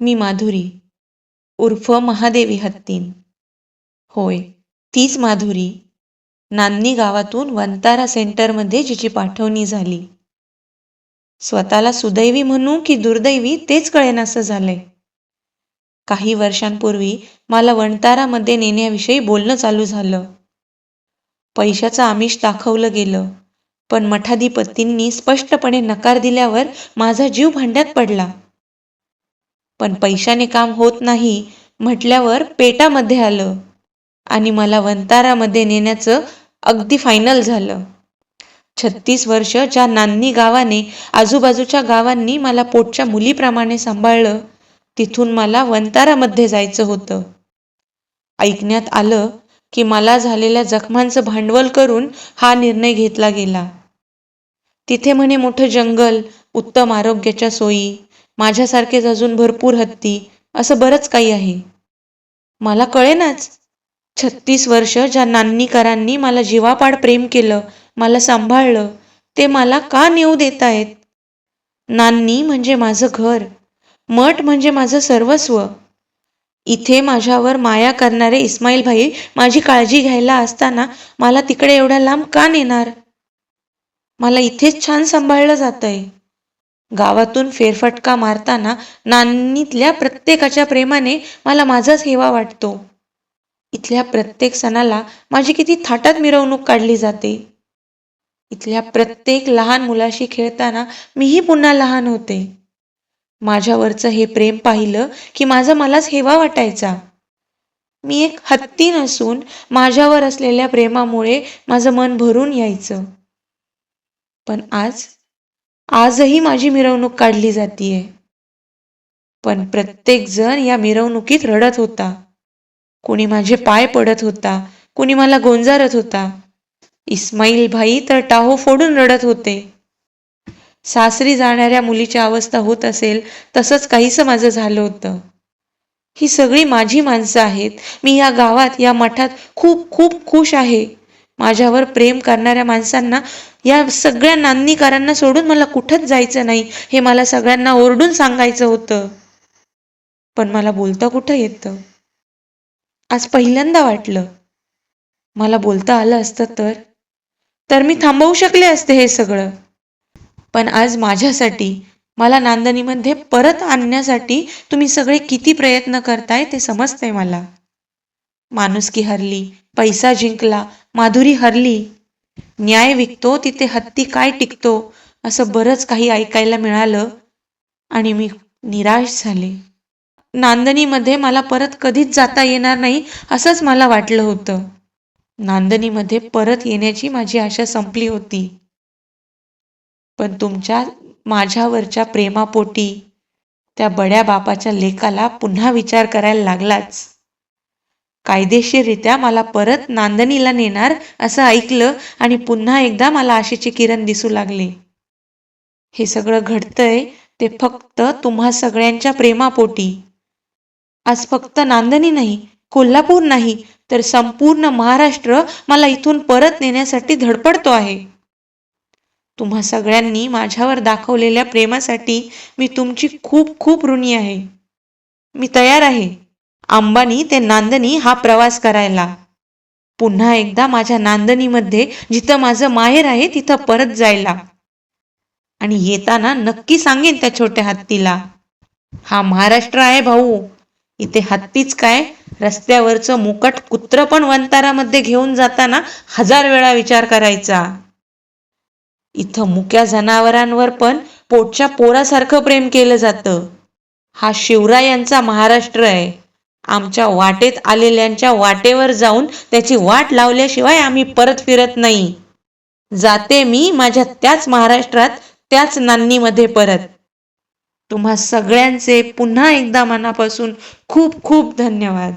मी माधुरी. उर्फ महादेवी हत्तीन. होय तीच माधुरी. नान्नी गावातून वंतारा सेंटरमध्ये जिची पाठवणी झाली. स्वतःला सुदैवी म्हणू की दुर्दैवी तेच कळेनासं झालंय. काही वर्षांपूर्वी मला वणतारामध्ये नेण्याविषयी बोलणं चालू झालं. पैशाचं आमिष दाखवलं गेलं पण मठाधिपतींनी स्पष्टपणे नकार दिल्यावर माझा जीव भांड्यात पडला. पण पैशाने काम होत नाही म्हटल्यावर पेटामध्ये आलं आणि मला वंतारामध्ये नेण्याचं अगदी फायनल झालं. छत्तीस वर्ष ज्या नान्नी गावाने आजूबाजूच्या गावांनी मला पोटच्या मुलीप्रमाणे सांभाळलं तिथून मला वंतारामध्ये जायचं होतं. ऐकण्यात आलं की मला झालेल्या जखमांचं भांडवल करून हा निर्णय घेतला गेला. तिथे म्हणे मोठं जंगल उत्तम आरोग्याच्या सोयी माझ्यासारखेच अजून भरपूर हत्ती असं बरंच काही आहे. मला कळेनाच. छत्तीस वर्ष ज्या नान्नीकरांनी मला जीवापाड प्रेम केलं मला सांभाळलं ते मला का नेऊ देत आहेत? नान्नी म्हणजे माझं घर मठ म्हणजे माझं सर्वस्व. इथे माझ्यावर माया करणारे इस्माईल भाई माझी काळजी घ्यायला असताना मला तिकडे एवढ्या लांब का नेणार? मला इथेच छान सांभाळलं जातंय. गावातून फेरफटका मारताना नान्नीतल्या प्रत्येकाच्या प्रेमाने मला माझाच हेवा वाटतो. इथल्या प्रत्येक सणाला माझी किती थाटात मिरवणूक काढली जाते. इथल्या प्रत्येक लहान मुलाशी खेळताना मीही पुन्हा लहान होते. माझ्यावरचं हे प्रेम पाहिलं की माझा मलाच हेवा वाटायचा. मी एक हत्ती नसून माझ्यावर असलेल्या प्रेमामुळे माझं मन भरून यायचं. पण आज आजही माझी मिरवणूक काढली जातीये. पण प्रत्येक जण या मिरवणुकीत रडत होता. कोणी माझे पाय पडत होता. कोणी मला गोंजारत होता. इस्माईल भाई तर टाहो फोडून रडत होते. सासरी जाणाऱ्या मुलीची अवस्था होत असेल तसंच काहीसं माझं झालं होतं. ही सगळी माझी माणसं आहेत. मी या गावात या मठात खूप खूप खुश आहे. माझ्यावर प्रेम करणाऱ्या माणसांना या सगळ्या नांदणीकारांना सोडून मला कुठंच जायचं नाही हे मला सगळ्यांना ओरडून सांगायचं होतं. पण मला बोलता कुठं येतं? आज पहिल्यांदा वाटलं. मला बोलता आलं असतं तर? तर मी थांबवू शकले असते हे सगळं. पण आज माझ्यासाठी मला नांदणीमध्ये परत आणण्यासाठी तुम्ही सगळे किती प्रयत्न करताय ते समजतंय मला. माणुसकी हरली पैसा जिंकला माधुरी हरली. न्याय विकतो तिथे हत्ती काय टिकतो असं बरंच काही ऐकायला मिळालं आणि मी निराश झाले. नांदणीमध्ये मला परत कधीच जाता येणार नाही असंच मला वाटलं होतं. नांदणीमध्ये परत येण्याची माझी आशा संपली होती. पण तुमच्या माझ्यावरच्या प्रेमापोटी त्या बड्या बापाच्या लेखाला पुन्हा विचार करायला लागलाच. कायदेशीररित्या मला परत नांदणीला नेणार असं ऐकलं आणि पुन्हा एकदा मला आशेची किरण दिसू लागले. हे सगळं घडतंय ते फक्त तुम्हा सगळ्यांच्या प्रेमापोटी. आज फक्त नांदणी नाही कोल्हापूर नाही तर संपूर्ण महाराष्ट्र मला इथून परत नेण्यासाठी धडपडतो आहे. तुम्हा सगळ्यांनी माझ्यावर दाखवलेल्या प्रेमासाठी मी तुमची खूप खूप ऋणी आहे. मी तयार आहे. अंबानी ते नांदणी हा प्रवास करायला. पुन्हा एकदा माझ्या नांदणीमध्ये जिथं माझं माहेर आहे तिथं परत जायला. आणि येताना नक्की सांगेन त्या छोट्या हत्तीला हा महाराष्ट्र आहे भाऊ. इथे हत्तीच काय? रस्त्यावरचं मुकट कुत्र पण वंतारामध्ये घेऊन जाताना हजार वेळा विचार करायचा. इथं मुक्या जनावरांवर पण पोटच्या पोरासारखं प्रेम केलं जातं. हा शिवरायांचा महाराष्ट्र आहे. आमच्या वाटेत आलेल्यांच्या वाटेवर जाऊन त्याची वाट लावल्याशिवाय आम्ही परत फिरत नाही. जाते मी माझ्या त्याच महाराष्ट्रात त्याच नान्नीमध्ये परत. तुम्हा सगळ्यांचे पुन्हा एकदा मनापासून खूप खूप धन्यवाद.